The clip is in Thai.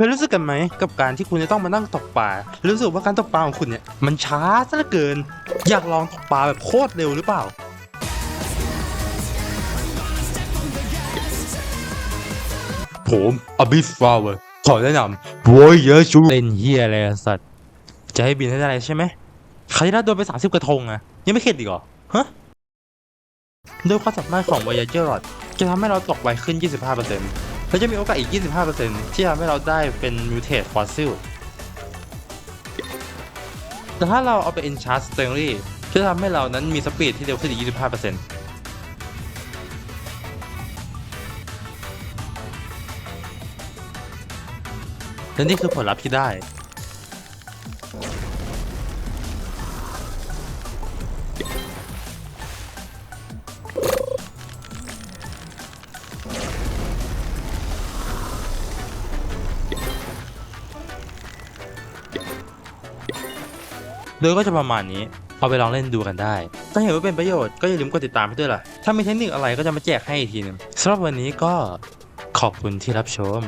เคยรู้สึกกันไหมกับการที่คุณจะต้องมานั่งตกปลารู้สึกว่าการตกปลาของคุณเนี่ยมันช้าซะเหลือเกิน อยากลองตกปลาแบบโคตรเร็วหรือเปล่าผมอบิสฟลาวเวอร์ขอแนะนำบอยเยอะชูเล่นเฮียอะไรอะสัตว์จะให้บินให้ได้ใช่ไหมใครได้โดนไป 30 กระทงอะยังไม่เข็ดอีกเหรอฮะโดยความสามารถของ Voyager Rod จะทำให้เราตกไวขึ้น 25% และจะมีโอกาสอีก 25%ที่ทำให้เราได้เป็น Mutate Fossil แต่ถ้าเราเอาไป Enchant Stanley จะทำให้เรานั้นมีสปีดที่เร็วขึ้นอีก 25%และนี่คือผลลัพธ์ที่ได้ โดยก็จะประมาณนี้ เอาไปลองเล่นดูกันได้ ถ้าเห็นว่าเป็นประโยชน์ก็อย่าลืมกดติดตามให้ด้วยล่ะ ถ้ามีเทคนิคอะไรก็จะมาแจกให้อีกทีนึงสำหรับวันนี้ก็ขอบคุณที่รับชม